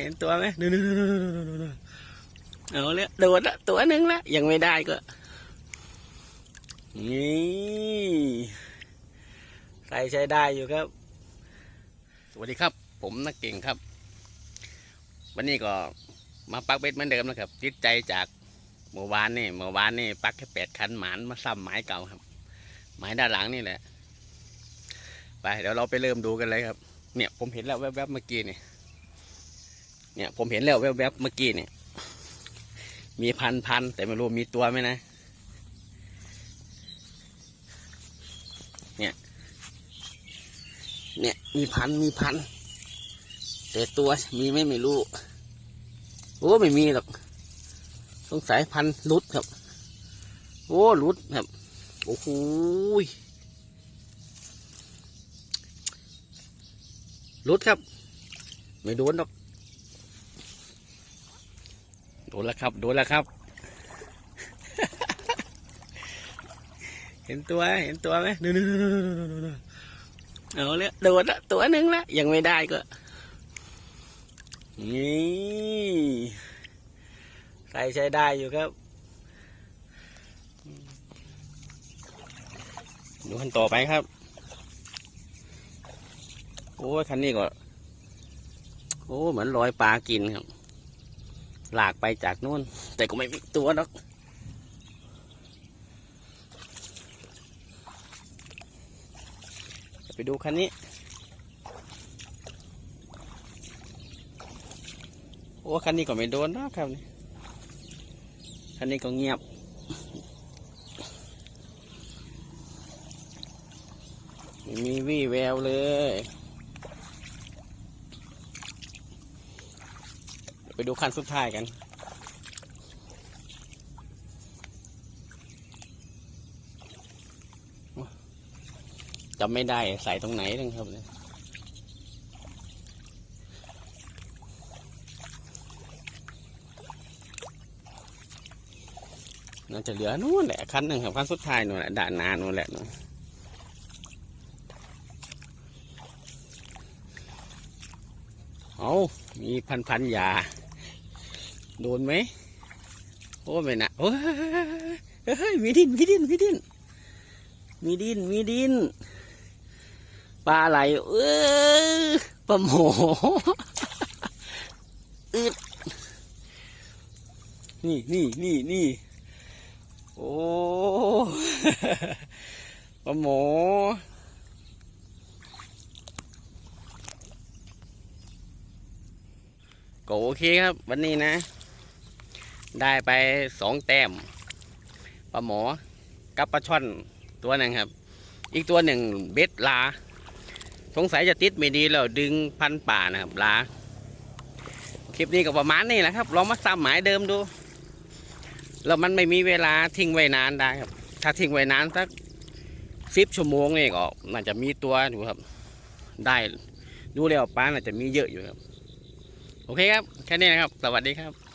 เห็นตัวไหมดูดูดูดูดูดูดูเอาเลยโดดละตัวหนึ่งละยังไม่ได้ก็ นี่ใส่ใช้ได้อยู่ครับ สวัสดีครับ ผมนักเก่งครับ วันนี้ก็มาปักเบ็ดเหมือนเดิมนะครับติดใจจากเมื่อวานนี่เมื่อวานนี่ปักแค่แปดคันหมานมาซ้ำหมายเก่าครับ หมายด้านหลังนี่แหละ ไปเดี๋ยวเราไปเริ่มดูกันเลยครับ เนี่ยผมเห็นแล้วแวบๆเมื่อกี้นี่ เนี่ยผมเห็นแล้วแวบๆเมื่อกี้เนี่ย มีพันพันแต่ไม่รู้มีตัวไหมนะ เนี่ย เนี่ยมีพันมีพัน แต่ตัวมีไหมไม่รู้โอ้ไม่มีหรอกสงสัยพันลุดครับ โอ้ลุดครับ โอ้โหลุดครับ ไม่โดนหรอก โดนแล้วครับ โดนแล้วครับ เห็นตัวเห็นตัวไหมดูดูดูดูดูดูดูเอาเลยโดนละตัวหนึ่งละยังไม่ได้ก็นี่ใส่ใช้ได้อยู่ครับดูขั้นต่อไปครับ โอ้ยคันนี้ก็ โอ้ เหมือนรอยปลากินครับ หลากไปจากนู่น แต่ก็ไม่มีตัวหรอกไปดูคันนี้ โอ้คันนี้ก็ไม่โดนนะครับนี่คันนี้ก็เงียบไม่มีวี่แววเลย ไปดูคันสุดท้ายกัน จำไม่ได้ใส่ตรงไหนนึงครับเนี่ยน่าจะเหลือนู่นแหละคันหนึ่งครับคันสุดท้ายนู่นแหละด่านนานู่นแหละนู่นเอามีพันพันยา โดนไหมโอ้ไม่นะโอ้เฮ้ยมีดินมีดินมีดินมีดินมีดินปลาไหลเออปลาหมออึดนี่นี่นี่นี่โอ้ปลาหมอก็โอเคครับ วันนี้นะ ได้ไปสองแต้มปลาหมอกับปลาช่อนตัวหนึ่งครับ อีกตัวหนึ่งเบ็ดลา สงสัยจะติดไม่ดีแล้วดึงพันป่านะครับลา คลิปนี้ก็ประมาณนี้แหละครับ ลองมาซ้ำหมายเดิมดู แล้วมันไม่มีเวลาทิ้งไว้นานได้ครับ ถ้าทิ้งไว้นานสักสิบชั่วโมงนี่ก็น่าจะมีตัวอยู่ครับ ได้ดูแล้วป้าน่าจะมีเยอะอยู่ครับ โอเคครับ แค่นี้นะครับ สวัสดีครับ